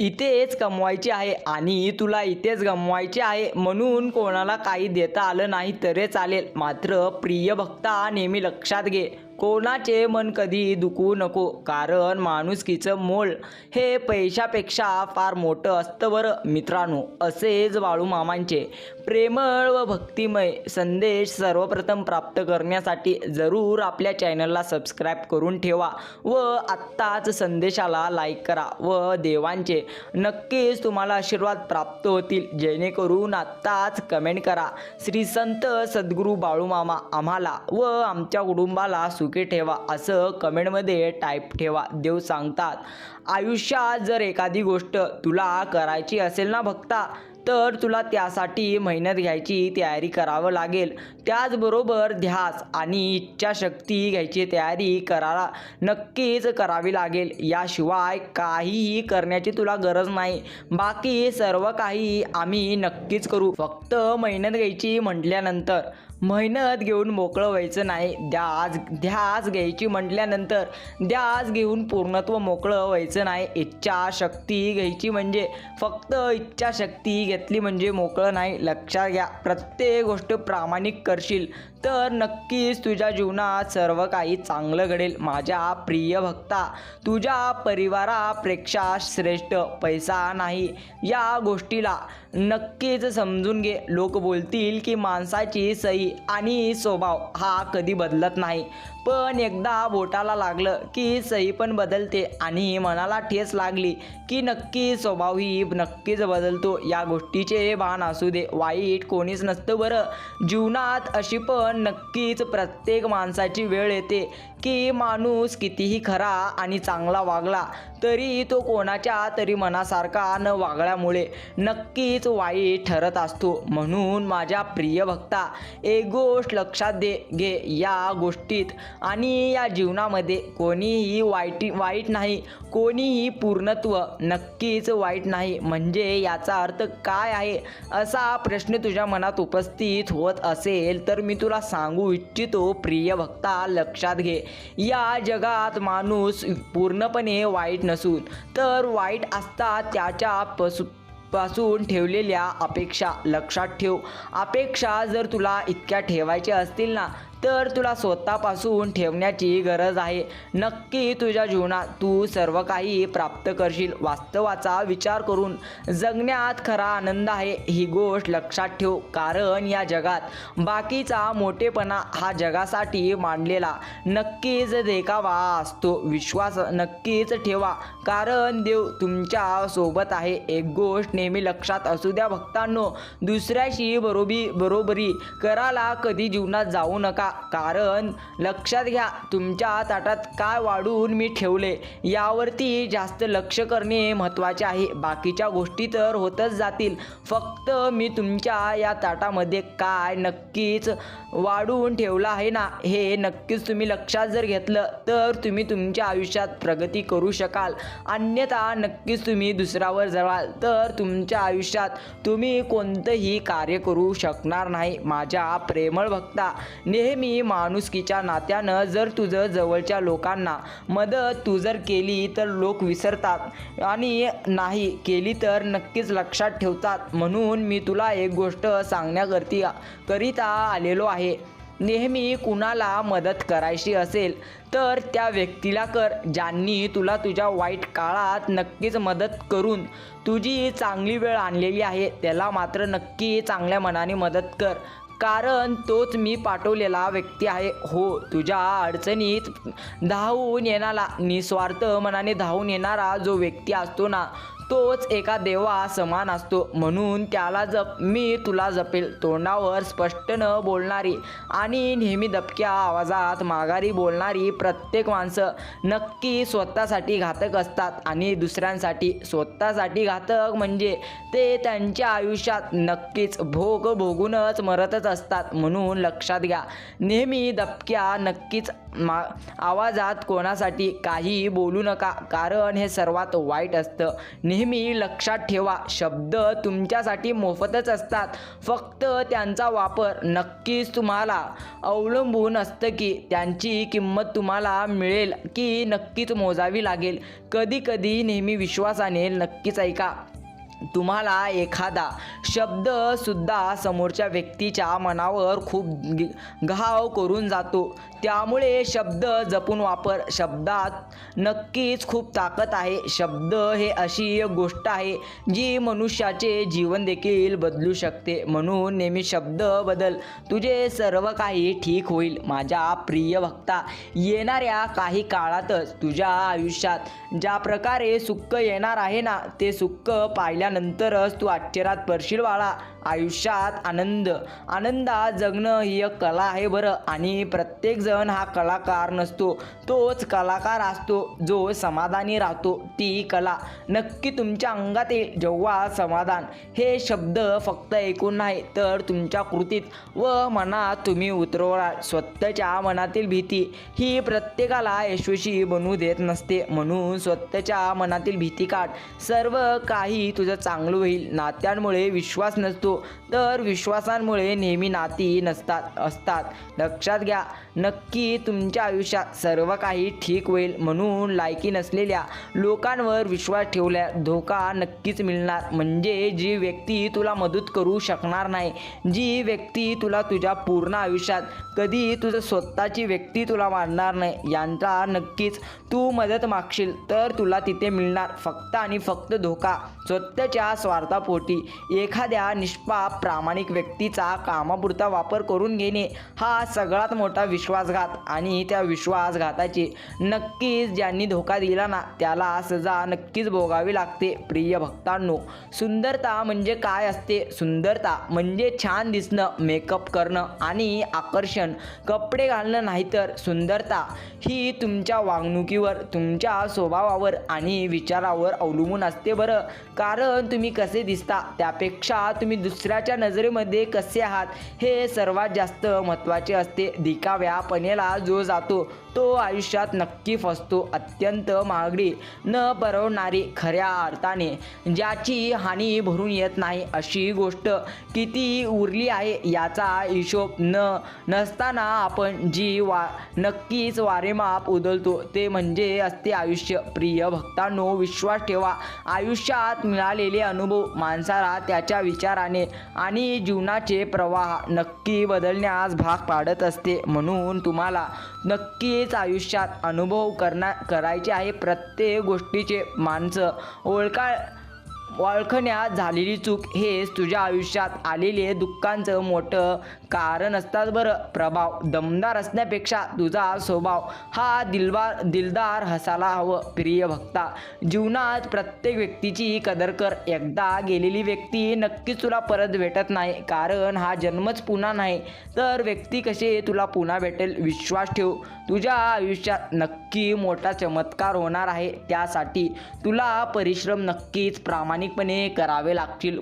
इथेच कमवायचे आहे आणि तुला इथेच गमवायचे आहे म्हणून कोणाला काही देता आलं नाही तरी चालेल. मात्र प्रिय भक्ता नेहमी लक्षात घे. कोणाचे मन कधी दुखू नको? कारण माणुसकीचं मोल हे पैशापेक्षा फार मोठं असतं बरं मित्रांनो. असेच बाळूमामांचे प्रेमळ व भक्तिमय संदेश सर्वप्रथम प्राप्त करण्यासाठी जरूर आपल्या चॅनलला सबस्क्राईब करून ठेवा व आत्ताच संदेशाला लाईक करा व देवांचे नक्कीच तुम्हाला आशीर्वाद प्राप्त होतील. जेणेकरून आत्ताच कमेंट करा. श्री संत सद्गुरू बाळूमामा आम्हाला व आमच्या कुटुंबाला सु ठेवा असं कमेंटमध्ये टाईप ठेवा. देव सांगतात आयुष्यात जर एखादी गोष्ट तुला करायची असेल ना भक्ता तर तुला त्यासाठी मेहनत घ्यायची तयारी करावं लागेल. त्याचबरोबर ध्यास आणि इच्छाशक्ती घ्यायची तयारी करायला नक्कीच करावी लागेल. याशिवाय काहीही करण्याची तुला गरज नाही. बाकी सर्व काही आम्ही नक्कीच करू. फक्त मेहनत घ्यायची म्हटल्यानंतर मेहनत घेऊन मोकळं व्हायचं नाही. द्या आज द्या आज घ्यायची म्हटल्यानंतर ध्यास घेऊन पूर्णत्व मोकळं व्हायचं नाही. इच्छाशक्ती घ्यायची म्हणजे फक्त इच्छाशक्ती घेतली म्हणजे मोकळं नाही. लक्षात घ्या प्रत्येक गोष्ट प्रामाणिक करशील. तर नक्कीच तुझ्या जीवनात सर्व काही चांगलं घडेल. माझ्या प्रिय भक्ता तुझ्या परिवारापेक्षा श्रेष्ठ पैसा नाही. या गोष्टीला नक्कीच समजून घे. लोक बोलतील की माणसाची सई आणि स्वभाव हा कधी बदलत नाही. पण एकदा बोटाला लागलं की सई पण बदलते आणि मनाला ठेस लागली की नक्की स्वभावही नक्कीच बदलतो. या गोष्टीचे भान असू दे. वाईट कोणीच नसतं बरं. जीवनात अशी पण पण नक्कीच प्रत्येक माणसाची वेळ येते. की माणूस कितीही खरा आणि चांगला वागला तरी तो कोणाच्या तरी मनासारखा न वागल्यामुळे नक्कीच वाईट ठरत असतो. म्हणून माझ्या प्रिय भक्ता एक गोष्ट लक्षात दे घे या गोष्टीत. आणि या जीवनामध्ये कोणीही वाईट वाईट नाही कोणीही पूर्णत्व नक्कीच वाईट नाही. म्हणजे याचा अर्थ काय आहे? असा प्रश्न तुझ्या मनात उपस्थित होत असेल तर मी तुला सांगू इच्छितो प्रिय भक्ता लक्षात घे. या जगात माणूस पूर्णपणे वाईट नसून तर वाईट असतात त्याच्या पसु पासून ठेवलेल्या अपेक्षा. लक्षात ठेव. अपेक्षा जर तुला इतक्या ठेवायच्या असतील ना तर तुला स्वतःपासून ठेवण्याची गरज आहे. नक्की तुझ्या जीवनात तू सर्व काही प्राप्त करशील वास्तवाचा विचार करून. जगण्यात खरा आनंद आहे ही गोष्ट लक्षात ठेव. कारण या जगात बाकीचा मोठेपणा हा जगासाठी मांडलेला नक्कीच देखावा असतो. विश्वास नक्कीच ठेवा. कारण देव तुमच्यासोबत आहे. एक गोष्ट नेहमी लक्षात असू द्या भक्तांनो. दुसऱ्याशी बरोबी बरोबरी कराला कधी जीवनात जाऊ नका. कारण लक्षात घ्या तुमच्या ताटात काय वाढून मी ठेवले यावरती जास्त लक्ष करणे महत्त्वाचे आहे. बाकीच्या गोष्टी तर होतच जातील फक्त मी तुमच्या या ताटामध्ये काय नक्कीच वाढून ठेवलं आहे ना हे नक्कीच तुम्ही लक्षात जर घेतलं तर तुम्ही तुमच्या आयुष्यात प्रगती करू शकाल. अन्यथा नक्कीच तुम्ही दुसऱ्यावर जळाल तर तुमच्या आयुष्यात तुम्ही कोणतंही कार्य करू शकणार नाही. माझ्या प्रेमळ भक्ता नेहमी माणुसकीच्या नात्यानं जर तुझं जवळच्या लोकांना मदत तू जर केली तर लोक विसरतात आणि नाही केली तर नक्कीच लक्षात ठेवतात. म्हणून मी तुला एक गोष्ट सांगण्याकरती करिता आलेलो आहे. नेहमी कुणाला मदत करायची असेल तर त्या व्यक्तीला कर ज्यांनी तुला तुझ्या वाईट काळात नक्कीच मदत करून तुझी चांगली वेळ आणलेली आहे त्याला मात्र नक्की चांगल्या मनाने मदत कर. कारण तोच मी पाठवलेला व्यक्ती आहे. हो तुझ्या अडचणीत धावून येणारा निस्वार्थ मनाने धावून येणारा जो व्यक्ती असतो ना तोच एका देवा समान असतो. म्हणून त्याला जप मी तुला जपेल तोंडावर स्पष्ट न बोलणारी आणि नेहमी दबक्या आवाजात माघारी बोलणारी प्रत्येक माणसं नक्की स्वतःसाठी घातक असतात आणि दुसऱ्यांसाठी स्वतःसाठी घातक म्हणजे ते त्यांच्या आयुष्यात नक्कीच भोग भोगूनच मरतच असतात. म्हणून लक्षात घ्या नेहमी दबक्या नक्कीच मा आवाजात कोणासाठी काही बोलू नका कारण हे सर्वात वाईट असतं. नेहमी नेहमी लक्षात ठेवा. शब्द तुमच्यासाठी मोफतच असतात. फक्त त्यांचा वापर नक्कीच तुम्हाला अवलंबून असतं की त्यांची किंमत तुम्हाला मिळेल की नक्कीच मोजावी लागेल. कधी कधी नेहमी विश्वासाने नक्कीच ऐका. तुम्हाला एखादा शब्दसुद्धा समोरच्या व्यक्तीच्या मनावर खूप ग- घाव करून जातो. त्यामुळे शब्द जपून वापर शब्दात नक्कीच खूप ताकद आहे. शब्द हे अशी एक गोष्ट आहे जी मनुष्याचे जीवन देखील बदलू शकते. म्हणून नेहमी शब्द बदल. तुझे सर्व काही ठीक होईल माझ्या प्रिय भक्ता येणाऱ्या काही काळातच तुझ्या आयुष्यात ज्या प्रकारे सुख येणार आहे ना ते सुख पाहिल्यानंतरच तू आश्चर्यात पडशील बाळा. आयुष्यात आनंद. आनंदात जगणं ही एक कला आहे बरं. आणि प्रत्येकजण हा कलाकार नसतो. तोच कलाकार असतो जो समाधानी राहतो. ती कला नक्की तुमच्या अंगात येईल जेव्हा समाधान हे शब्द फक्त ऐकून नाही तर तुमच्या कृतीत व मनात तुम्ही उतरवणार. स्वतःच्या मनातील भीती ही प्रत्येकाला यशस्वी बनवू देत नसते. म्हणून स्वतःच्या मनातील भीती काढ. सर्व काही तुझं चांगलं होईल. नात्यांमुळे विश्वास नसतो. तर विश्वासांमुळे नेहमी नाती नसतात असतात. लक्षात घ्या नक्की तुमच्या आयुष्यात सर्व काही ठीक होईल म्हणून लायकी नसलेल्या लोकांवर विश्वास ठेवल्या धोका नक्कीच मिळणार. म्हणजे जी व्यक्ती तुला मदत करू शकणार नाही जी व्यक्ती तुला तुझ्या पूर्ण आयुष्यात कधी तुझं स्वतःची व्यक्ती तुला मानणार नाही यांचा नक्कीच तू मदत मागशील तर तुला तिथे मिळणार. फक्त आणि फक्त धोका स्वतःच्या स्वार्थापोटी. एखाद्या निष्पाप प्रामाणिक व्यक्तीचा कामापुरता वापर करून घेणे हा सगळ्यात मोठा विश्वासघात आणि त्या विश्वासघाताची नक्कीच ज्यांनी धोका दिला ना त्याला सजा नक्कीच भोगावी लागते. प्रिय भक्तांनो सुंदरता म्हणजे काय असते? सुंदरता म्हणजे छान दिसणं मेकअप करणं आणि आकर्षण. कपडे घालणं नाहीतर सुंदरता ही तुमच्या वागणुकीवर तुमच्या स्वभावावर आणि विचारावर अवलंबून असते बरं. कारण तुम्ही कसे दिसता त्यापेक्षा तुम्ही दुसऱ्याच्या नजरेमध्ये कसे आहात? हे सर्वात जास्त महत्त्वाचे असते. दिकाव्यापणेला जो जातो. तो आयुष्यात नक्की फसतो. अत्यंत महागडी न परवडणारी खऱ्या अर्थाने ज्याची हानी भरून येत नाही. अशी गोष्ट किती उरली आहे याचा हिशोब न नसताना आपण जी वा नक्कीच वारेमाप उदलतो ते म्हणजे असते आयुष्य. प्रिय भक्तांनो विश्वास ठेवा. आयुष्यात मिळालेले अनुभव माणसाला त्याच्या विचाराने आणि जीवनाचे प्रवाह नक्की बदलण्यास भाग पाडत असते. म्हणून तुम्हाला नक्कीच आयुष्यात अनुभव करणार करायचे आहे प्रत्येक गोष्टीचे माणसं. ओळखा ओळखण्यात झालेली चूक हेच तुझ्या आयुष्यात आलेले दुःखांचं मोठं कारण असतात बरं. प्रभाव दमदार असण्यापेक्षा तुझा स्वभाव हा दिलवार दिलदार हसायला हवं प्रिय भक्ता. जीवनात प्रत्येक व्यक्तीची कदर कर. एकदा गेलेली व्यक्ती नक्कीच तुला परत भेटत नाही. कारण हा जन्मच पुन्हा नाही. तर व्यक्ती कसे तुला पुन्हा भेटेल. विश्वास ठेव. तुझ्या आयुष्यात नक्की मोठा चमत्कार होणार आहे. त्यासाठी तुला परिश्रम नक्कीच प्रामाणिकपणे करावे लागतील.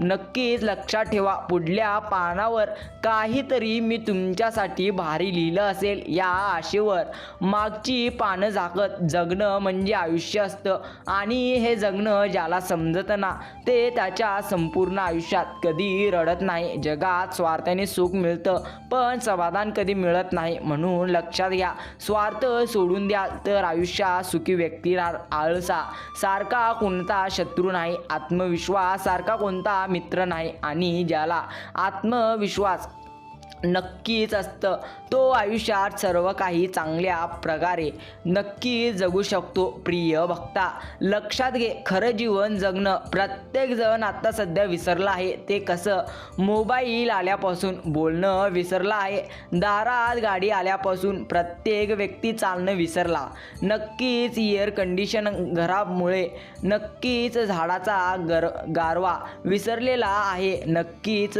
नक्कीच लक्षात ठेवा. पुढल्या पानावर काहीतरी मी तुमच्यासाठी भारी लिहिलं असेल या आशेवर. मागची पानं झाकत जगणं म्हणजे आयुष्य असतं. आणि हे जगणं ज्याला समजतं ना ते त्याच्या संपूर्ण आयुष्यात कधी रडत नाही. जगात स्वार्थाने सुख मिळतं पण समाधान कधी मिळत नाही. म्हणून लक्षात घ्या स्वार्थ सोडून द्या तर आयुष्यात सुखी व्यक्ती आळसा सारखा कोणता शत्रू नाही. आत्मविश्वास सारखा कोणता मित्र नाही आणि ज्याला आत्मविश्वास नक्कीच असतं. तो आयुष्यात सर्व काही चांगल्या प्रकारे नक्की जगू शकतो प्रिय भक्ता लक्षात घे खरं जीवन जगणं प्रत्येकजण आता सध्या विसरलं आहे. ते कसं? मोबाईल आल्यापासून बोलणं विसरलं आहे. दारात गाडी आल्यापासून प्रत्येक व्यक्ती चालणं विसरला. नक्कीच एअर कंडिशन घरामुळे नक्कीच झाडाचा गर गारवा विसरलेला आहे. नक्कीच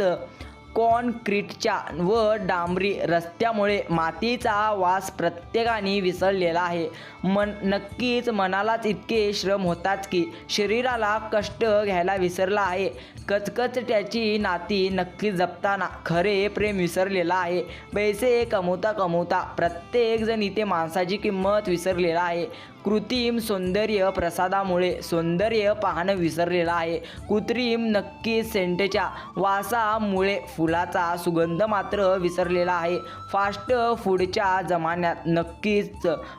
कॉन्क्रीटच्या व डांबरी रस्त्यामुळे मातीचा वास प्रत्येकाने विसरलेला आहे. मन नक्कीच मनालाच इतके श्रम होतात की शरीराला कष्ट घ्यायला विसरला आहे. कचकच त्याची नाती नक्की जपताना खरे प्रेम विसरलेला आहे. पैसे कमवता कमवता प्रत्येकजण इथे माणसाची किंमत विसरलेला आहे. कृत्रिम सौंदर्य प्रसादामुळे सौंदर्य पाहणं विसरलेलं आहे. कृत्रिम नक्कीच सेंटच्या वासामुळे फुलाचा सुगंध मात्र विसरलेला आहे. फास्ट फूडच्या जमान्यात नक्कीच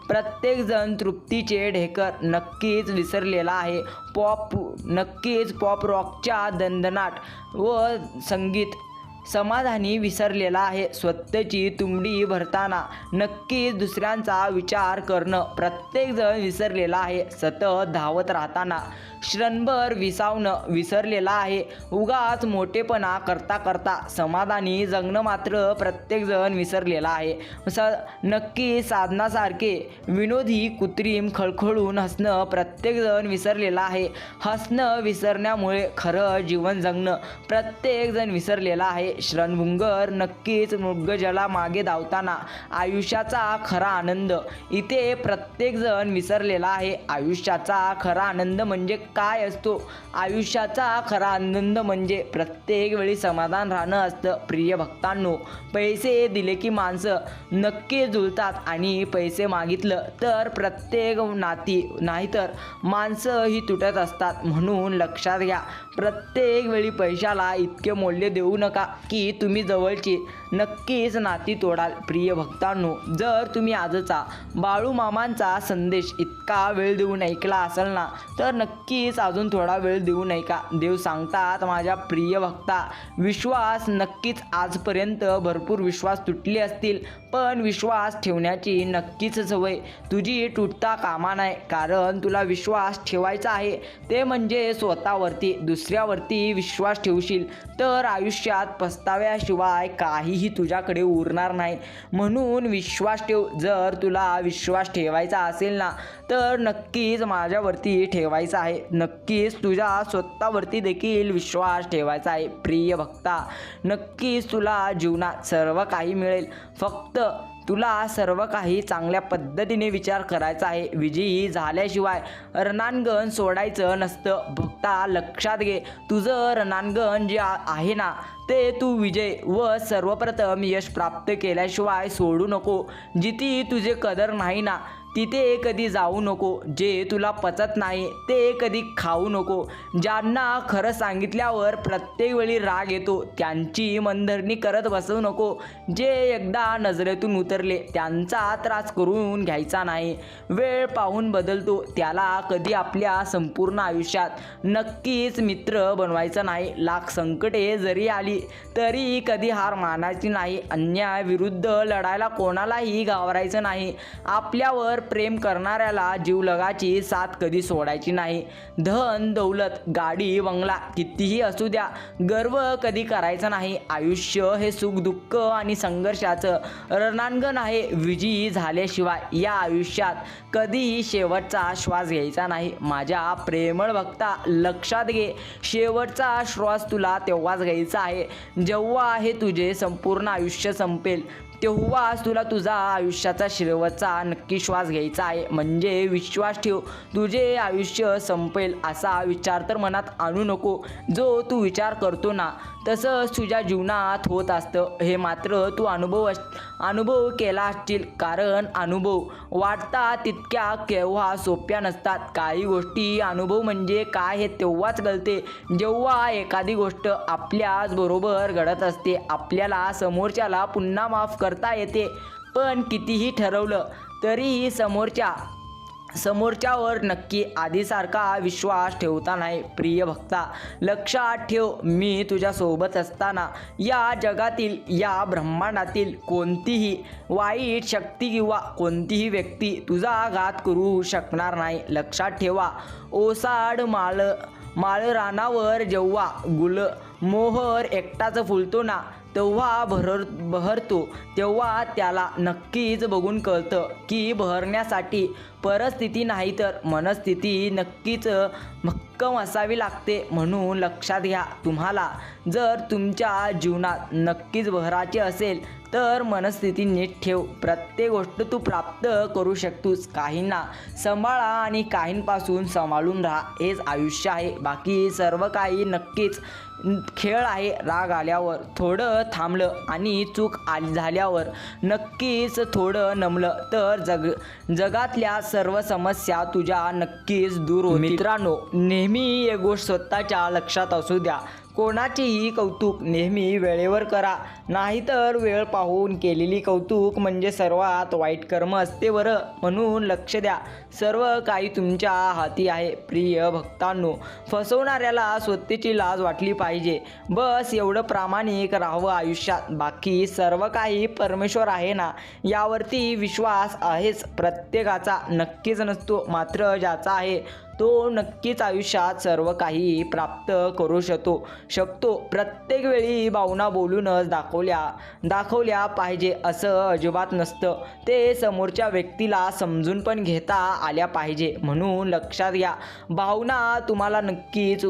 प्रत्येकजण तृप्तीचे ढेकर नक्कीच विसरलेला आहे. पॉप नक्कीच पॉप रॉकच्या दणदणाट व संगीत समाधानी विसरलेला आहे. स्वतःची तुंबडी भरताना नक्कीच दुसऱ्यांचा विचार करणं. प्रत्येकजण विसरलेला आहे. सतत धावत राहताना क्षणभर विसावणं विसरलेला आहे. उगाच मोठेपणा करता करता समाधानी जगणं मात्र प्रत्येकजण विसरलेला आहे. स नक्की साधनासारखे विनोदी कृत्रिम खळखळून हसणं प्रत्येकजण विसरलेला आहे. हसणं विसरण्यामुळे खरं जीवन जगणं प्रत्येकजण विसरलेला आहे. श्रणभुंगर नक्कीच मृगजला मागे धावताना आयुष्याचा खरा आनंद. इथे प्रत्येकजण विसरलेला आहे. आयुष्याचा खरा आनंद म्हणजे काय असतो? आयुष्याचा खरा आनंद म्हणजे प्रत्येक वेळी समाधान राहणं असतं. प्रिय भक्तांनो पैसे दिले की माणसं नक्की जुळतात आणि पैसे मागितलं तर प्रत्येक नाती नाहीतर माणसं ही तुटत असतात. म्हणून लक्षात घ्या प्रत्येक वेळी पैशाला इतके मूल्य देऊ नका की तुम्ही जवळची नक्कीच नाती तोडाल. प्रिय भक्तांनो जर तुम्ही आजचा बाळू मामांचा संदेश इतका वेळ देऊन ऐकला असेल ना तर नक्कीच अजून थोडा वेळ देऊ नये का देव सांगतात माझ्या प्रिय भक्ता विश्वास नक्कीच आजपर्यंत भरपूर विश्वास तुटले असतील. पण विश्वास ठेवण्याची नक्कीच सवय. तुझी तुटता कामा नाही कारण तुला विश्वास ठेवायचा आहे. ते म्हणजे स्वतःवरती दुसऱ्यावरती विश्वास ठेवशील तर आयुष्यात पस्ताव्याशिवाय काहीही तुझ्याकडे उरणार नाही. म्हणून विश्वास ठेव जर तुला विश्वास ठेवायचा असेल ना तर नक्कीच माझ्यावरती ठेवायचा आहे. नक्कीच तुझ्या स्वतःवरती देखील विश्वास ठेवायचा आहे प्रिय भक्ता. नक्कीच तुला जीवनात सर्व काही मिळेल. फक्त तुला सर्व काही चांगल्या पद्धतीने विचार करायचा आहे. विजयी झाल्याशिवाय रणांगण सोडायचं नसतं. भक्ता लक्षात घे. तुझं रणांगण जे आहे ना ते तू विजय व सर्वप्रथम यश प्राप्त केल्याशिवाय सोडू नको. जिथे तुझे कदर नाही ना तिथे कधी जाऊ नको जे तुला पचत नाही ते कधी खाऊ नको. ज्यांना खरं सांगितल्यावर प्रत्येक वेळी राग येतो त्यांची मनधरणी करत बसू नको. जे एकदा नजरेतून उतरले त्यांचा त्रास करून घ्यायचा नाही. वेळ पाहून बदलतो त्याला कधी आपल्या संपूर्ण आयुष्यात नक्कीच मित्र बनवायचं नाही. लाख संकटे जरी आली तरी कधी हार मानायची नाही. अन्याय विरुद्ध लढायला कोणालाही घाबरायचं नाही. आपल्यावर प्रेम करणाऱ्याला जीवलगाची साथ कधी सोडायची नाही. धन दौलत गाडी बंगला कितीही असू द्या गर्व कधी करायचा नाही. आयुष्य हे सुख दुःख आणि संघर्षाचं रणांगण आहे. विजयी झाल्याशिवाय या आयुष्यात कधीही शेवटचा श्वास घ्यायचा नाही. माझ्या प्रेमळ भक्ता लक्षात घे. शेवटचा श्वास तुला तेव्हाच घ्यायचा आहे. जेव्हा हे तुझे संपूर्ण आयुष्य संपेल तेव्हाच तुला तुझा आयुष्याचा शेवटचा नक्की श्वास घ्यायचा आहे. म्हणजे विश्वास ठेव. तुझे आयुष्य संपेल असा विचार तर मनात आणू नको. जो तू विचार करतो ना तसंच तुझ्या जीवनात होत असतं. हे मात्र तू अनुभव अस अनुभव केला असतील कारण अनुभव वाटता तितक्या केव्हा सोप्या नसतात. काही गोष्टी अनुभव म्हणजे काय हे तेव्हाच कळते. जेव्हा एखादी गोष्ट आपल्याच बरोबर घडत असते आपल्याला समोरच्याला पुन्हा माफ करता येते. पण कितीही ठरवलं तरीही समोरच्या समोरच्यावर नक्की आधीसारखा विश्वास ठेवता नाही. प्रिय भक्ता लक्षात ठेव मी तुझ्यासोबत असताना या जगातील या ब्रह्मांडातील कोणतीही वाईट शक्ती किंवा कोणतीही व्यक्ती तुझा घात करू शकणार नाही. लक्षात ठेवा ओसाड माळ माळरानावर जेव्हा गुल मोहर एकटाच फुलतो ना तेव्हा भरर बहरतो. तेव्हा त्याला नक्कीच बघून कळतं की बहरण्यासाठी परिस्थिती नाही तर मनस्थिती नक्कीच भक्कम असावी लागते म्हणून लक्षात घ्या तुम्हाला. जर तुमच्या जीवनात नक्कीच बहराचे असेल तर मनस्थिती नीट ठेव. प्रत्येक गोष्ट तू प्राप्त करू शकतोस. काहींना सांभाळा आणि काहींपासून सांभाळून राहा. हेच आयुष्य आहे. बाकी सर्व काही नक्कीच खेळ आहे. राग आल्यावर थोडं थांबलं आणि चूक आली झाल्यावर नक्कीच थोडं नमलं. तर जग जगातल्या सर्व समस्या तुझ्या नक्कीच दूर हो मित्रांनो नेहमी एक गोष्ट स्वतःच्या लक्षात असू द्या. कोणाचेही कौतुक नेहमी वेळेवर करा. नाहीतर वेळ पाहून केलेली कौतुक म्हणजे सर्वात वाईट कर्म असते बरं. म्हणून लक्ष द्या. सर्व काही तुमच्या हाती आहे. प्रिय भक्तांनो फसवणाऱ्याला स्वतःची लाज वाटली पाहिजे. बस एवढं प्रामाणिक राहावं आयुष्यात. बाकी सर्व काही परमेश्वर आहे ना? यावरती विश्वास आहेच. प्रत्येकाचा नक्कीच नसतो. मात्र ज्याचा आहे तो नक्कीच आयुष्यात सर्व काही प्राप्त करू शकतो शकतो. प्रत्येक वेळी भावना बोलूनच दाखवल्या दाखवल्या पाहिजे असं अजिबात नसतं. ते समोरच्या व्यक्तीला समजून पण घेता आल्या पाहिजे. म्हणून लक्षात घ्या भावना तुम्हाला नक्कीच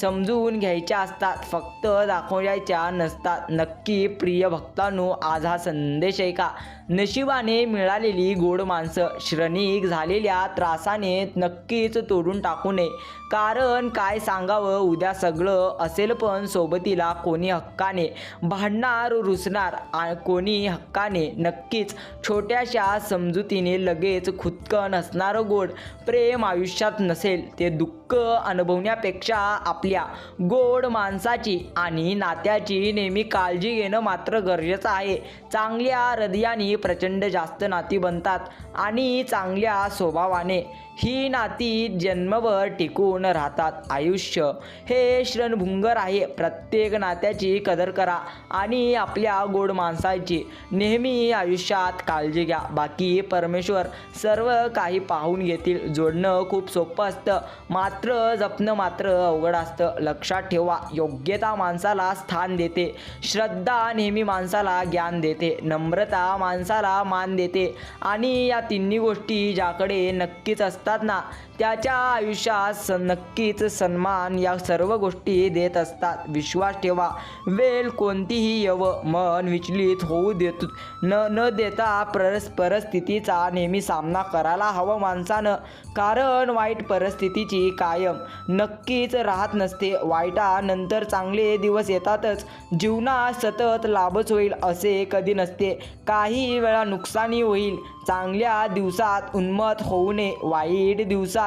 समजून घ्यायच्या असतात. फक्त दाखवायच्या नसतात. नक्की प्रिय भक्तांनो आज हा संदेश आहे का? नशिबाने मिळालेली गोड माणसं श्रनिक झालेल्या त्रासाने नक्कीच तोडून टाकू नये. कारण काय सांगावं उद्या सगळं असेल पण सोबतीला कोणी हक्काने. भांडणार रुसणार कोणी हक्काने. नक्कीच छोट्याशा समजुतीने लगेच खुदकन असणारं गोड. प्रेम आयुष्यात नसेल ते दुःख अनुभवण्यापेक्षा आपल्या गोड माणसाची आणि नात्याची नेहमी काळजी घेणं मात्र गरजेचं आहे. चांगल्या हृदयाने प्रचंड जास्त नाती बनतात आणि चांगल्या स्वभावाने. ही नाती जन्मभर टिकून राहतात. आयुष्य हे श्रणभुंगर आहे प्रत्येक नात्याची कदर करा आणि आपल्या गोड माणसाची नेहमी आयुष्यात काळजी घ्या. बाकी परमेश्वर सर्व काही पाहून घेतील. जोडणं खूप सोपं असतं. मात्र जपणं मात्र अवघड असतं. लक्षात ठेवा योग्यता माणसाला स्थान देते. श्रद्धा नेहमी माणसाला ज्ञान देते. नम्रता माणसाला मान देते. आणि या तिन्ही गोष्टी ज्याकडे नक्कीच असतात ना त्याच्या आयुष्यात स नक्कीच सन्मान या सर्व गोष्टी देत असतात. विश्वास ठेवा. वेळ कोणतीही यव मन विचलित होऊ देत न न देता परस परिस्थितीचा नेहमी सामना करायला हवा माणसानं. कारण वाईट परिस्थितीची कायम. नक्कीच राहत नसते. वाईटानंतर चांगले दिवस येतातच. जीवनात सतत लाभच होईल असे कधी नसते. काही वेळा नुकसानी होईल. चांगल्या दिवसात उन्मत होऊ नये. वाईट दिवसात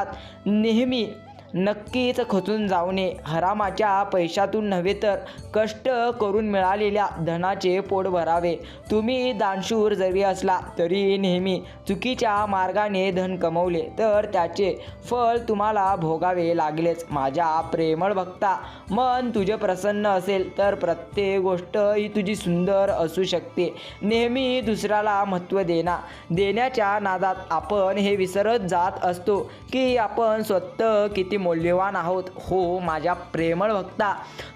नेहमी नक्कीच खचून जाऊ नये. हरामाच्या पैशातून नव्हे तर कष्ट करून मिळालेल्या धनाचे पोट भरावे. तुम्ही दानशूर जरी असला तरी नेहमी चुकीच्या मार्गाने धन कमवले तर त्याचे फळ तुम्हाला भोगावे लागलेच. माझ्या प्रेमळ भक्ता मन तुझे प्रसन्न असेल तर प्रत्येक गोष्ट ही तुझी सुंदर असू शकते. नेहमी दुसऱ्याला महत्त्व देना. देण्याच्या नादात आपण हे विसरत जात असतो की आपण स्वतः किती मौल्यवान आहोत. हो माझ्या प्रेमळ भक्ता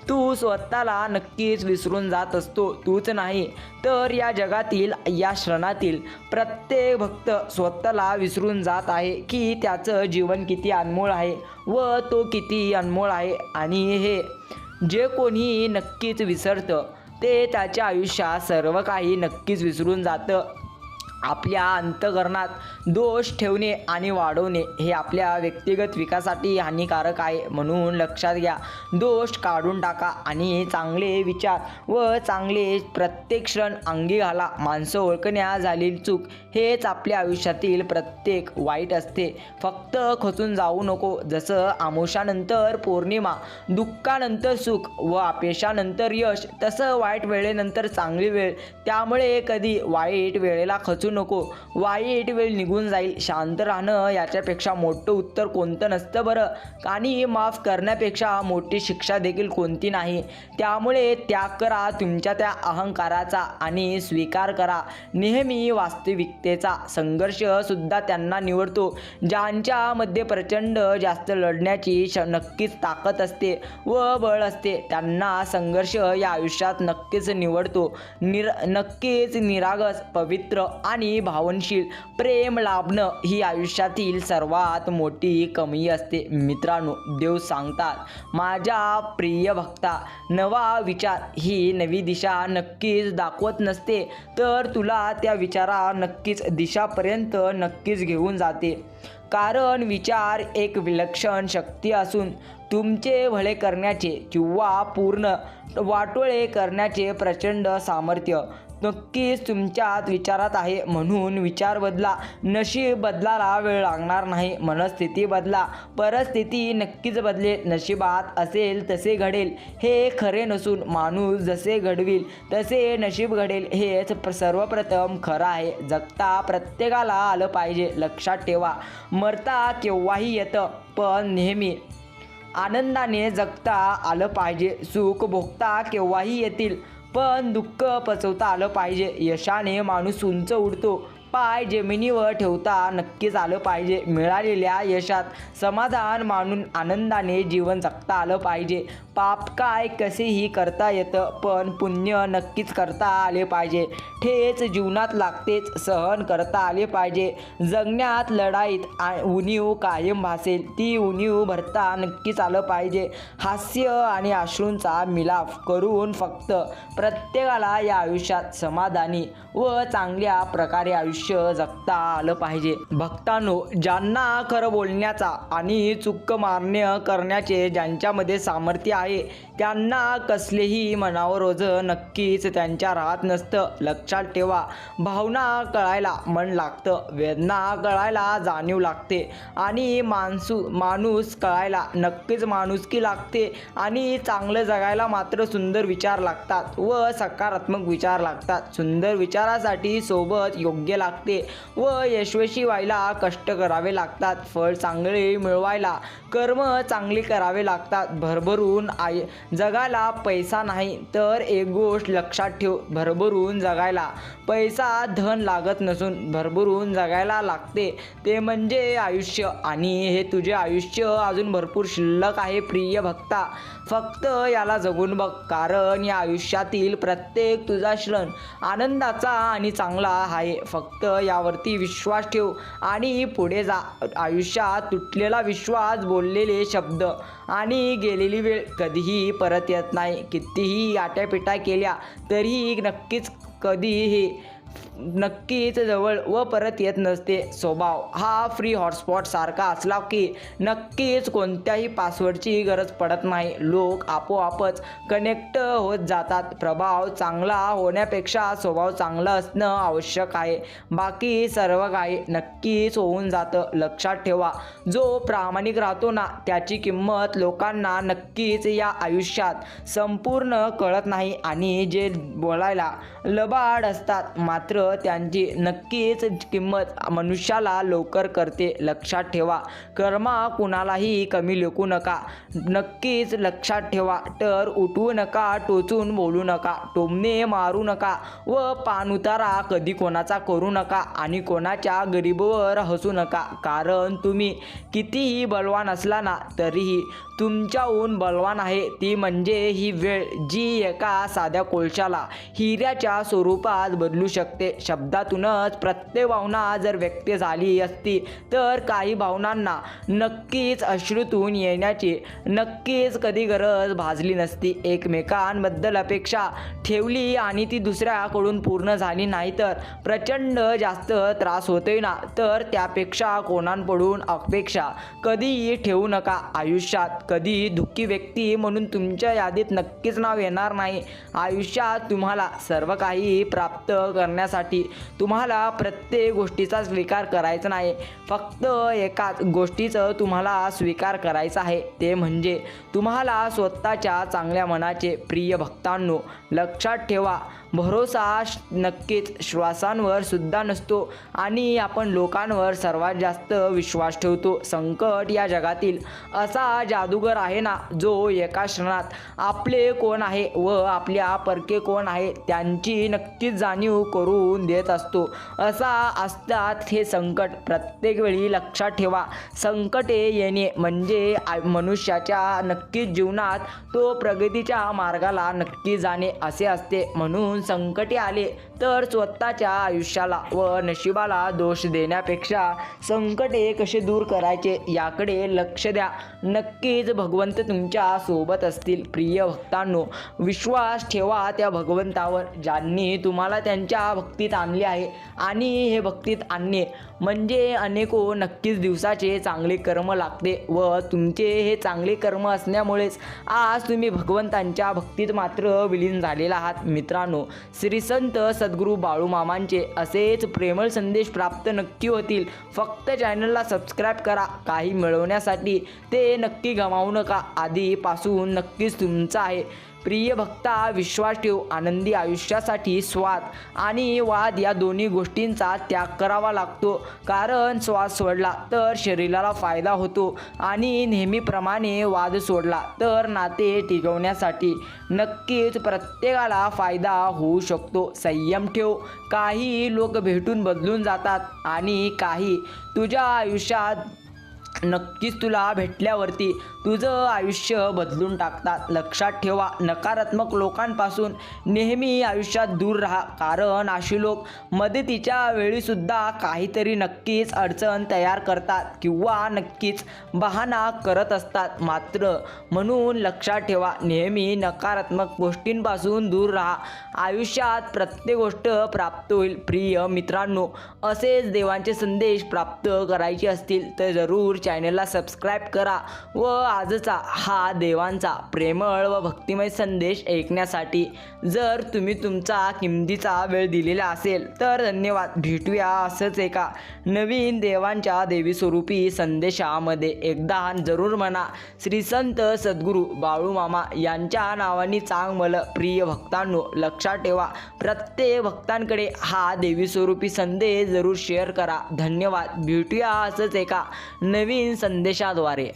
तू स्वतःला नक्कीच विसरून जात असतो. तूच नाही तर या जगातील या क्षणातील प्रत्येक भक्त स्वतःला विसरून जात आहे की त्याचं जीवन किती अनमोल आहे व तो किती अनमोल आहे. आणि हे जे कोणी नक्कीच विसरतं ते त्याच्या आयुष्यात सर्व काही नक्कीच विसरून जातं. आपल्या अंतकरणात दोष ठेवणे आणि वाढवणे हे आपल्या व्यक्तिगत विकासासाठी हानिकारक आहे. म्हणून लक्षात घ्या दोष काढून टाका आणि चांगले विचार व चांगले प्रत्येक क्षण अंगी घाला. माणसं ओळखण्या झालेली चूक हेच आपल्या आयुष्यातील प्रत्येक वाईट असते. फक्त खचून जाऊ नको. जसं आमुषानंतर पौर्णिमा दुःखानंतर सुख व अपयशानंतर यश तसं वाईट वेळेनंतर चांगली वेळ. त्यामुळे कधी वाईट वेळेला खचून नको. वाईट वेळ निघून जाईल. शांत राहणं याच्यापेक्षा मोठं उत्तर कोणतं नसतं बरं. आणि माफ करण्यापेक्षा मोठी शिक्षा देखील कोणती नाही. त्यामुळे त्याग करा तुमच्या त्या अहंकाराचा आणि स्वीकार करा. नेहमी वास्तविकतेचा संघर्ष सुद्धा त्यांना निवडतो. ज्यांच्यामध्ये प्रचंड जास्त लढण्याची श नक्कीच ताकद असते व बळ असते त्यांना संघर्ष या आयुष्यात नक्कीच निवडतो. निर नक्कीच निरागस पवित्र आणि भावनशील. प्रेम लाभणं ही आयुष्यातील सर्वात मोठी कमी असते. मित्रांनो देव सांगतात माझ्या प्रिय भक्ता नवा विचार ही नवी दिशा नक्कीच दाखवत नसते. तर तुला त्या विचारा नक्कीच दिशापर्यंत नक्कीच घेऊन जाते. कारण विचार एक विलक्षण शक्ती असून तुमचे भले करण्याचे किंवा पूर्ण वाटोळे करण्याचे प्रचंड सामर्थ्य नक्कीच तुमच्यात विचारात आहे म्हणून विचार बदला. नशीब बदलायला वेळ लागणार नाही. मनस्थिती बदला. परिस्थिती नक्कीच बदलेल नशिबात असेल तसे घडेल. हे खरे नसून माणूस जसे घडविल तसे नशीब घडेल. हेच सर्वप्रथम खरं आहे. जगता प्रत्येकाला आलं पाहिजे. लक्षात ठेवा. मरता केव्हाही येतं पण नेहमी. आनंदाने जगता आलं पाहिजे. सुख भोगता केव्हाही येतील. पण दुःख पचवता आलं पाहिजे. यशाने माणूस उंच उडतो. पाय जमिनीवर ठेवता नक्कीच आलं पाहिजे. मिळालेल्या यशात समाधान मानून आनंदाने जीवन जगता आलं पाहिजे. पाप काय कसेही करता येतं पण पुण्य नक्कीच करता आले पाहिजे. ठेच जीवनात लागतेच सहन करता आले पाहिजे. जगण्यात लढाईत आ- उणीव कायम भासेल ती उणीव भरता नक्कीच आलं पाहिजे. हास्य आणि अश्रूंचा मिलाफ करून फक्त प्रत्येकाला या आयुष्यात समाधानी व चांगल्या प्रकारे आयुष्य जगता आलं पाहिजे. भक्तांनो ज्यांना खरं बोलण्याचा आणि चुक्क मान्य करण्याचे ज्यांच्यामध्ये सामर्थ्य आहे त्यांना कसलेही मनावर ओझ नक्कीच त्यांच्या राहत नसतं. लक्षात ठेवा भावना कळायला मन लागतं वेदना कळायला जाणीव लागते आणि माणसू माणूस कळायला नक्कीच माणुसकी लागते आणि चांगलं जगायला मात्र सुंदर विचार लागतात व सकारात्मक विचार लागतात. सुंदर विचारासाठी सोबत योग्य लागते व यशस्वी व्हायला कष्ट करावे लागतात फळ चांगले मिळवायला कर्म चांगली करावे लागतात. भरभरून आय जगायला पैसा नाही तर एक गोष्ट लक्षात ठेव भरभरून जगायला पैसा धन लागत नसून भरभरून जगायला लागते. ते म्हणजे आयुष्य आणि हे तुझे आयुष्य अजून भरपूर शिल्लक आहे प्रिय भक्ता. फक्त याला जगून बघ कारण या आयुष्यातील प्रत्येक तुझा क्षण आनंदाचा आणि चांगला आहे. फक्त यावरती विश्वास ठेव आणि पुढे जा. आयुष्यात तुटलेला विश्वास बोललेले शब्द आणि गेलेली वेळ कधीही परत येत नाही. कितीही आट्यापिटा केल्या तरीही नक्कीच कधीही नक्कीच जवळ व परत येत नसते स्वभाव. हा फ्री हॉटस्पॉट सारखा असला की नक्कीच कोणत्याही पासवर्डची गरज पडत नाही. लोक आपोआपच कनेक्ट होत जातात. प्रभाव चांगला होण्यापेक्षा स्वभाव चांगला असणं आवश्यक आहे. बाकी सर्व काही नक्कीच होऊन जातं. लक्षात ठेवा. जो प्रामाणिक राहतो ना त्याची किंमत लोकांना नक्कीच या आयुष्यात संपूर्ण कळत नाही आणि जे बोलायला लबाड असतात मात्र मात्र त्यांची नक्कीच किंमत मनुष्याला लवकर करते. लक्षात ठेवा. कर्मा कुणालाही कमी लेखू नका. नक्कीच लक्षात ठेवा. तर उठवू नका टोचून बोलू नका टोमणे मारू नका व पान उतारा कधी कोणाचा करू नका आणि कोणाच्या गरीबवर हसू नका. कारण तुम्ही कितीही बलवान असला ना तरीही तुमच्याहून बलवान आहे. ती म्हणजे ही वेळ जी एका साध्या कोळशाला हिऱ्याच्या स्वरूपात बदलू शकते. शब्दातूनच प्रत्येक भावना जर व्यक्त झाली असती तर काही भावनांना नक्कीच अश्रूतून येण्याची नक्कीच कधी गरज भाजली नसती. एकमेकांबद्दल अपेक्षा ठेवली आणि ती दुसऱ्याकडून पूर्ण झाली नाही तर प्रचंड जास्त त्रास होतोय ना तर त्यापेक्षा कोणांकडून अपेक्षा कधीही ठेवू नका. आयुष्यात कधी दुःखी व्यक्ती म्हणून तुमच्या यादीत नक्कीच नाव येणार नाही. आयुष्यात तुम्हाला सर्व काही प्राप्त करण्यासाठी तुम्हाला प्रत्येक गोष्टीचा स्वीकार करायचा नाही. फक्त एकाच गोष्टीचं तुम्हाला स्वीकार करायचा आहे. ते म्हणजे तुम्हाला स्वतःच्या चांगल्या मनाचे प्रिय भक्तांनो लक्षात ठेवा. भरोसा श- नक्कीच श्वासांवर सुद्धा नसतो आणि आपण लोकांवर सर्वात जास्त विश्वास ठेवतो. संकट या जगातील असा जादूगर आहे ना जो एका क्षणात आपले कोण आहे व आपल्या परके कोण आहे त्यांची नक्कीच जाणीव करून देत असतो. असा असतात हे संकट. प्रत्येक वेळी लक्षात ठेवा संकटे येणे म्हणजे मनुष्याच्या नक्कीच जीवनात तो प्रगतीच्या मार्गाला नक्की जाणे असे असते. म्हणून संकटे आले तर स्वतःच्या आयुष्याला व नशिबाला दोष देण्यापेक्षा संकटे कसे दूर करायचे याकडे लक्ष द्या. नक्कीच भगवंत तुमच्यासोबत असतील. प्रिय भक्तांनो विश्वास ठेवा त्या भगवंतावर ज्यांनी तुम्हाला त्यांच्या भक्तीत आणले आहे. आणि हे भक्तीत आणणे म्हणजे अनेको नक्कीच दिवसाचे चांगले कर्म लागते व तुमचे हे चांगले कर्म असल्यामुळेच आज तुम्ही भगवंतांच्या भक्तीत मात्र विलीन झालेला आहात. मित्रांनो श्री संत सद्गुरू बाळूमामांचे असेच प्रेमळ संदेश प्राप्त नक्की होतील. फक्त चॅनलला सबस्क्राईब करा. काही मिळवण्यासाठी ते नक्की गमावू नका. आधीपासून नक्कीच तुमचं आहे. प्रिय भक्ता विश्वास ठेव आनंदी आयुष्यासाठी स्वाद आणि वाद या दोन्ही गोष्टींचा त्याग करावा लागतो. कारण स्वाद सोडला तर शरीराला फायदा होतो आणि नेहमीप्रमाणे वाद सोडला तर नाते टिकवण्यासाठी नक्कीच प्रत्येकाला फायदा होऊ शकतो. संयम ठेव. काही लोक भेटून बदलून जातात आणि काही तुझ्या आयुष्यात नक्कीच तुला भेटल्यावरती तुझं आयुष्य बदलून टाकतात. लक्षात ठेवा नकारात्मक लोकांपासून नेहमी आयुष्यात दूर राहा. कारण अशी लोक मदतीच्या वेळीसुद्धा काहीतरी नक्कीच अडचण तयार करतात किंवा नक्कीच बहाणा करत असतात. मात्र म्हणून लक्षात ठेवा नेहमी नकारात्मक गोष्टींपासून दूर राहा. आयुष्यात प्रत्येक गोष्ट प्राप्त होईल. प्रिय मित्रांनो असेच देवांचे संदेश प्राप्त करायचे असतील तर जरूर चॅनलला सबस्क्राईब करा व आजचा हा देवांचा प्रेमळ व भक्तिमय संदेश ऐकण्यासाठी जर तुम्ही तुमचा किमतीचा वेळ दिलेला असेल तर धन्यवाद. भेटूया असंच एका नवीन देवांच्या देवी स्वरूपी संदेशामध्ये. एकदा जरूर म्हणा श्री संत सद्गुरू बाळूमामा यांच्या नावाने चांग मला प्रिय भक्तांनो लक्षात ठेवा प्रत्येक भक्तांकडे हा देवी स्वरूपी संदेश जरूर शेअर करा. धन्यवाद. भेटूया असंच एका नवीन संदेशाद्वारे.